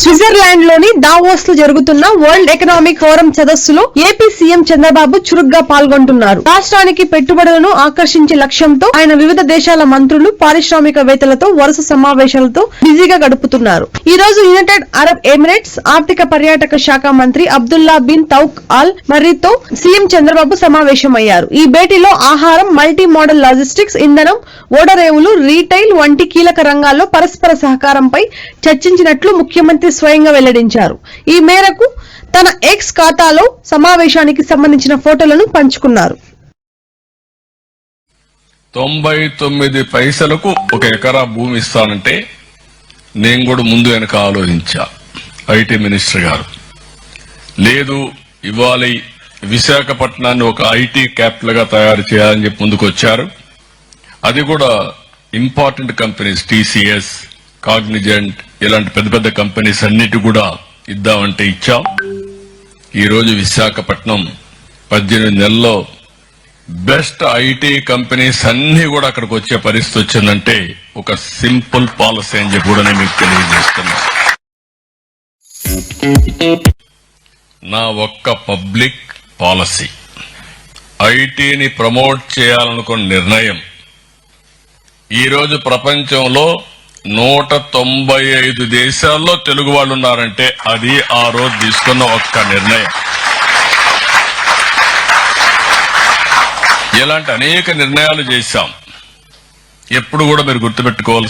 స్విట్జర్లాండ్లోని దావోస్లో జరుగుతున్న వరల్డ్ ఎకనామిక్ ఫోరం సదస్సులో ఏపీ సీఎం చంద్రబాబు చురుగ్గా పాల్గొంటున్నారు. రాష్ట్రానికి పెట్టుబడులను ఆకర్షించే లక్ష్యంతో ఆయన వివిధ దేశాల మంత్రులు పారిశ్రామికవేత్తలతో వరుస సమావేశాలతో బిజీగా గడుపుతున్నారు. ఈ రోజు యునైటెడ్ అరబ్ ఎమిరేట్స్ ఆర్థిక పర్యాటక శాఖ మంత్రి అబ్దుల్లా బిన్ తౌక్ అల్ మర్రితో సీఎం చంద్రబాబు సమావేశమయ్యారు. ఈ భేటీలో ఆహారం మల్టీ మోడల్ లాజిస్టిక్స్ ఇంధనం ఓడరేవులు రీటైల్ వంటి కీలక రంగాల్లో పరస్పర సహకారంపై చర్చించినట్లు ముఖ్యమంత్రి స్వయంగా వెల్లడించారు. ఈ మేరకు తన ఎక్స్ ఖాతాలో సమావేశానికి సంబంధించిన ఫోటోలను పంచుకున్నారు. తొంభై తొమ్మిది పైసలకు ఒక ఎకరా భూమి ఇస్తానంటే నేను కూడా ముందు వెనక ఆలోచించా ఐటీ మినిస్టర్ గారు. లేదు ఇవ్వాలి విశాఖపట్నాన్ని ఒక ఐటీ క్యాపిటల్గా తయారు చేయాలని చెప్పి ముందుకు వచ్చారు అది కూడా ఇంపార్టెంట్ కంపెనీస్ టీసీఎస్ కాగ్నిజెంట్ ఇలాంటి పెద్ద పెద్ద కంపెనీస్ అన్నిటి కూడా ఇద్దామంటే ఇచ్చాం. ఈరోజు విశాఖపట్నం పద్దెనిమిది నెలల్లో బెస్ట్ ఐటీ కంపెనీస్ అన్ని కూడా అక్కడికి వచ్చే పరిస్థితి వచ్చిందంటే ఒక సింపుల్ పాలసీ అని చెప్పి కూడా నేను మీకు తెలియజేస్తున్నా. నా ఒక్క పబ్లిక్ పాలసీ. ఐటీని ప్రమోట్ చేయాలనుకున్న నిర్ణయం. ఈరోజు ప్రపంచంలో నూట తొంభై ఐదు దేశాల్లో తెలుగు వాళ్ళు ఉన్నారంటే అది ఆ రోజు తీసుకున్న ఒక్క నిర్ణయం. ఇలాంటి అనేక నిర్ణయాలు చేశాం. ఎప్పుడు కూడా మీరు గుర్తుపెట్టుకోవాలి